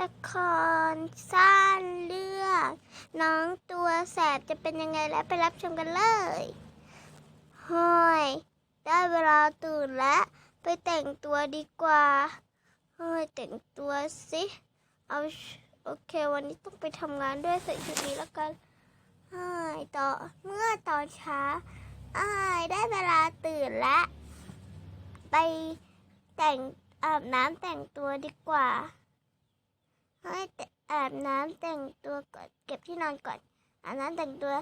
ละครสั้นเรื่องน้องตัวแสบจะเป็นยังไงแล้วไปรับชมกันเลยเฮ้ยได้เวลาตื่นแล้วไปแต่งตัวดีกว่าเฮ้ยแต่งตัวสิเอาโอเค วันนี้ต้องไปทำงานด้วยใส่ชุดนี้แล้วกันเฮ้ยต่อเมื่อตอนเช้าเอ้ยได้เวลาตื่นแล้วไปแต่งอาบน้ำแต่งตัวดีกว่า เฮ้แอาบน้ำแต่งตัวก่อนเก็บที่นอนก่อนอาบน้ำแต่งตัว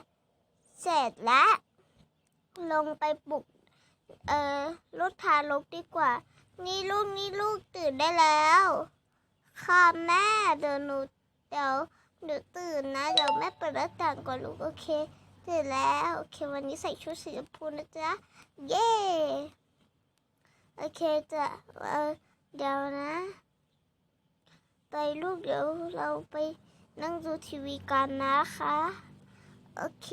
เสร็จแล้วลงไปปลุกเออรถทารกดีกว่า นี่ลูกนี่ลูกตื่นได้แล้วค่ะแม่เดี๋ยวหนูเดี๋ยวเดี๋ยวตื่นนะเดี๋ยวแม่เปิดหน้าต่างก่อนลูกโอเคตื่นแล้วโอเควันนี้ใส่ชุดสีชมพูนะจ๊ะเย้โอเคจ้ะเออเดี๋ยวนะ ไปลูกเดี๋ยวเราไปนั่งดูทีวีกันนะคะ โอเค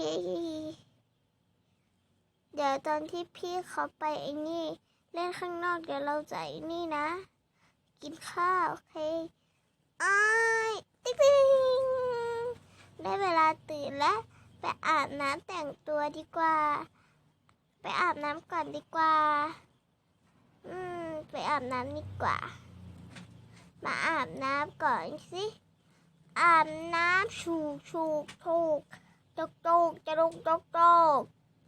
เดี๋ยวตอนที่พี่เขาไปไอ้นี่ เล่นข้างนอกเดี๋ยวเราจะไอ้นี่นะ กินข้าวโอเคอ้ายติ๊งติ๊งได้เวลาตื่นแล้วไปอาบน้ำแต่งตัวดีกว่า ไปอาบน้ำก่อนดีกว่า อืม ไปอาบน้ำดีกว่า มาอาบน้ำก่อนสิ อาบน้ำชูกชูกชูกจกจกจะลงจกจก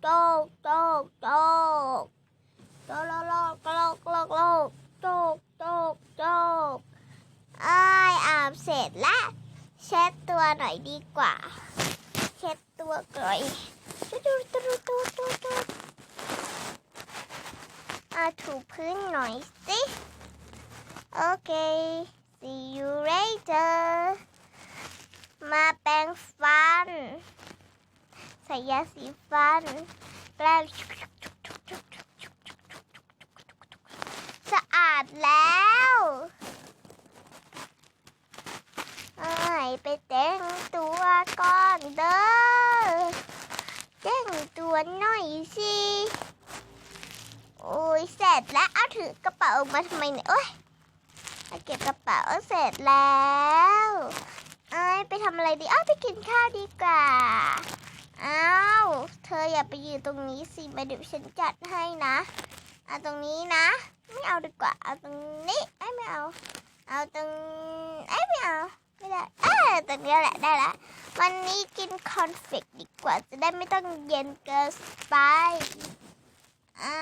จกจกจกจกลอกลอกลอกลอกลอกจกจกจกอ้ายอาบเสร็จแล้วเช็ดตัวหน่อยดีกว่า เช็ดตัวก่อนตุ๊ดตุ๊ดตุ๊ดตุ๊ดตุ๊ดอาถูพื้นหน่อยสิ โอเค see you later มาแปรงฟัน ใส่ยาสีฟัน แปรงสะอาดแล้วเอ้ไปแต่งตัวก่อนเด้อแต่งตัวหน่อยสิ โอ้ยเสร็จแล้ว เอาถือกระเป๋าออกมาทำไมเนี่ยโอ้ย เก็บกระเป๋าเสร็จแล้วเอ้ยไปทำอะไรดีอ้าวไปกินข้าวดีกว่าอ้าวเธออย่าไปยืนตรงนี้สิมาเดี๋ยวฉันจัดให้นะเอาตรงนี้นะ ไม่เอาดีกว่าเอาตรงนี้ไอ้ยไม่เอา เอาตรงไอ้ยไม่เอาไม่ได้เออตรงนี้แหละได้ละวันนี้กินคอนเฟกดีกว่าจะได้ไม่ต้องเย็นเกินไปอ่า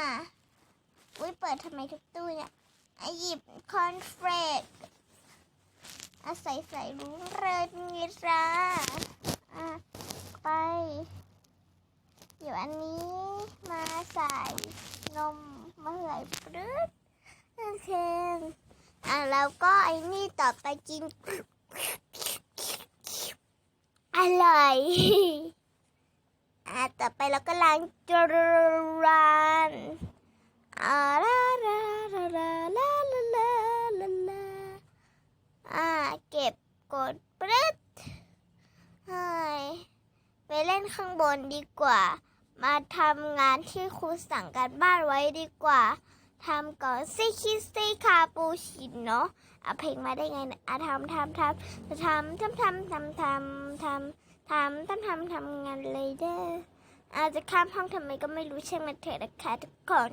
อุ้ยเปิดทำไมทุกตู้เนี่ย หยิบคอนเฟลกอาใส่ใส่รุ้งเริงงี้จ้าไป เดี๋ยวอันนี้มาใส่นมมาใส่ปรึ๊ดโอเคอะแล้วก็ไอ้นี่ต่อไปกิน อร่อยอะต่อไปเราก็ล้างจาน อาลาลาลาลาลาลาลาลาลาอ่าเก็บกดปรึดเฮ้ยไปเล่นข้างบนดีกว่า มาทำงานที่ครูสั่งการบ้านไว้ดีกว่าทำก่อนซิคิสซิคาปูชิโนาะเอาเพลงมาได้ไงเนี่ยอะทำทำทำทำทำทำทำทำทำทำทำทำทำงานเลยเด้ออาจจะข้ามห้องทำไมก็ไม่รู้ใช่ไหมเถอะนะคะทุกคน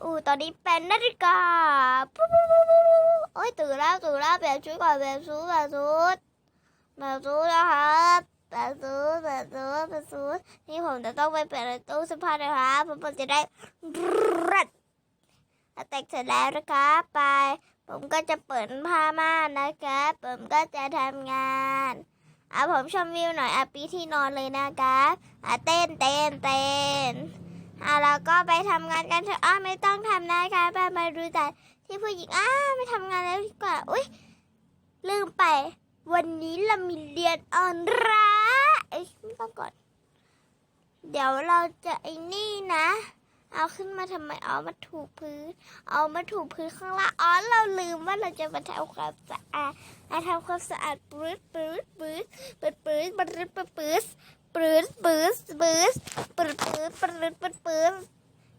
อู้ตอนนี้เป็นนาฬิกาปุ๊บปุ๊บปุ๊บปุ๊บโอ้ยตื่นแล้วตื่นแล้วแบบชุดก่อนแบบชุดแบบชุดแบบชุดนะครับแบบชุดแบบชุดแบบชุดนี่ผมจะต้องไปเปลี่ยนตู้เสื้อผ้านะครับผมจะได้รัดแต่งเสร็จแล้วนะครับไป ผมก็จะเปิดผ้าม่านนะครับผมก็จะทำงานอะผมชมวิวหน่อยอะปีที่นอนเลยนะครับอะเต้นเต้นเต้น อะเราก็ไปทำงานกันเถอะอ้าไม่ต้องทำนะคะไปมาดูแต่ที่ผู้หญิงอ้าไม่ทำงานแล้วดีกว่าอุ้ยลืมไป วันนี้เรามีเรียนออนไลน์เอ้ยไม่ต้องก่อน เดี๋ยวเราจะไอ้นี่นะ เอาขึ้นมาทำไมเอามาถูพื้น เอามาถูพื้นข้างล่างอ๋อเราลืมว่าเราจะมาทำความสะอาดมาทำความสะอาดปื๊ดปื๊ดปื๊ดปื๊ดปื๊ดปื๊ดปื๊ด ปื้ดปื้ดปื้ดปื้ดปื้ดปื้ดปื้ดปื้ด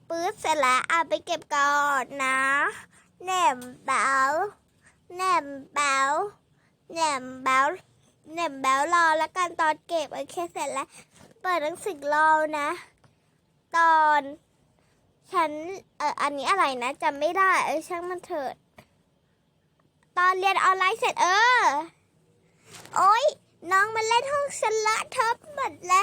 ปื้ดเสร็จแล้วเอาไปเก็บก่อนนะแหนมเบาแหนมเบาแหนมเบาแหนมเบารอแล้วกันตอนเก็บโอเคเสร็จแล้ว เปิดหนังสือรอนะ ตอนฉันเอออันนี้อะไรนะจำไม่ได้เออช่างมันเถิด ตอนเรียนออนไลน์เสร็จเออ โอ๊ย น้องมาเล่นห้องฉันละทับหมดแล้ว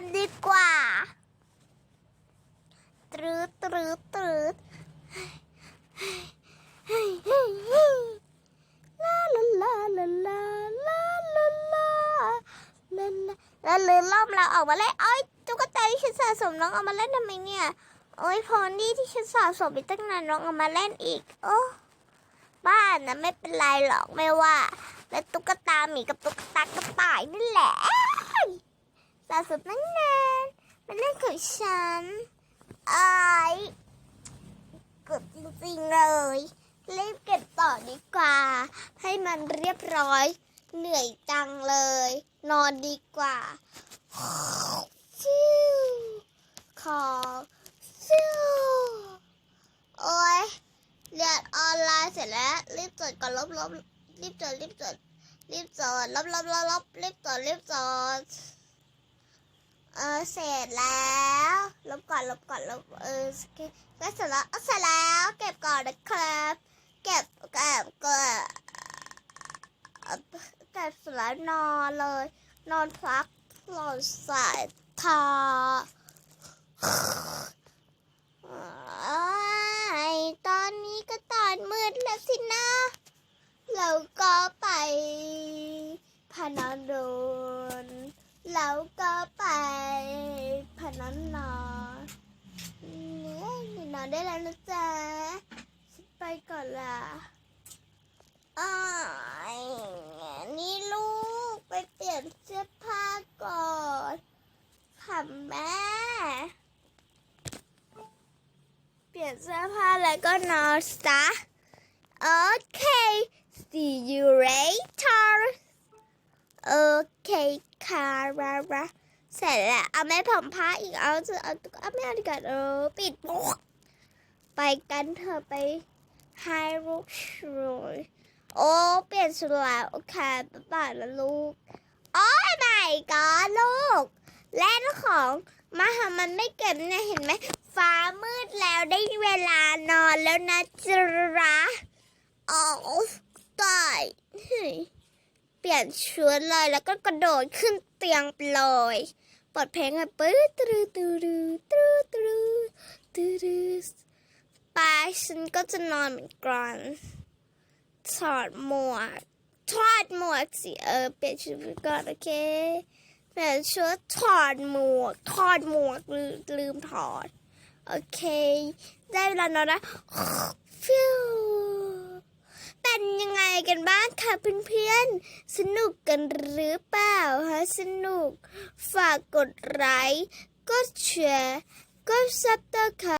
รีบทำดีกว่า ตรืดตรืดตรืดลาลาลาลาลาลาลาลาลาลาแล้วลืมล่อมเราออกมาเล่นเอ้ยตุ๊กตาที่ฉันสะสมน้องเอามาเล่นทำไมเนี่ยโอ้ยพอนี่ที่ฉันสะสมไปตั้งนานน้องเอามาเล่นอีก โอ้บ้านนะไม่เป็นไรหรอกไม่ว่า และตุ๊กตาหมีกับตุ๊กตากระต่ายนั่แหละ สะสมตั้งนานเป็นเรื่องของฉันไอ้ายเกือบจริงๆเลยรีบเก็บต่อดีกว่า ให้มันเรียบร้อย เหนื่อยจังเลย นอนดีกว่าชิวขอชิวโอ้ยเรียนออนไลน์เสร็จแล้ว รีบจดก่อนลบลบรีบจดรีบจดรีบจดลบลบลบลบรีบจดรีบจด ออเสร็จแล้ว ลบก่อนลบก่อนลบเออเก็เสร็จแล้วเสร็จแล้วเก็บก่อนนะครับ เก็บเก็บก็เอ่เก็บเสร็จแล้วนอนเลย นอนพักหลอนสายตาเอ้ยตอนนี้ก็ตอนมืดแล้วสินะ เราก็ไปพานันดน เราก็ไปพนันนอนเนี่ยนอนได้แล้วนะจ๊ะฉันไปก่อนละอ้ยนี่ลูกไปเปลี่ยนเสื้อผ้าก่อนค่ะแม่ เปลี่ยนเสื้อผ้าแล้วก็นอนซะโอเค see you later โอเคค่ะราราเสร็จแล้วเอาแม่ผอมผ้าอีกเอาจะเอาตุ๊กเอาไม่อาดีกว่าเออปิดปุ๊กไปกันเถอะไปไฮรูกช่วยโอ้เปลี่ยนชุดแล้วโอเคบ๊ายบายแล้วลูกโอ้ยไม่ก็ลูกเล่นของมาหามันไม่เก็บเนี่ยเห็นไหมฟ้ามืดแล้วได้เวลานอนแล้วนะจ๊ะโอ้ตาย เปลี่ยนชุดเลยแล้วก็กระโดดขึ้นเตียงไปเลยเปิดเพลงอะปื๊ดตรูตรูตรูตรูตรูไปฉันก็จะนอนเหมือนกันถอดหมวกถอดหมวกสิเออเปลี่ยนชุดก่อนโอเคเปลี่ยนชุดถอดหมวกถอดหมวกลืมลืมถอด โอเค ได้เวลานอนแล้วฟิว เป็นยังไงกันบ้างคะเพื่อนๆ สนุกกันหรือเปล่าฮะสนุก ฝากกดไลค์กดแชร์กดซับตะค่ะ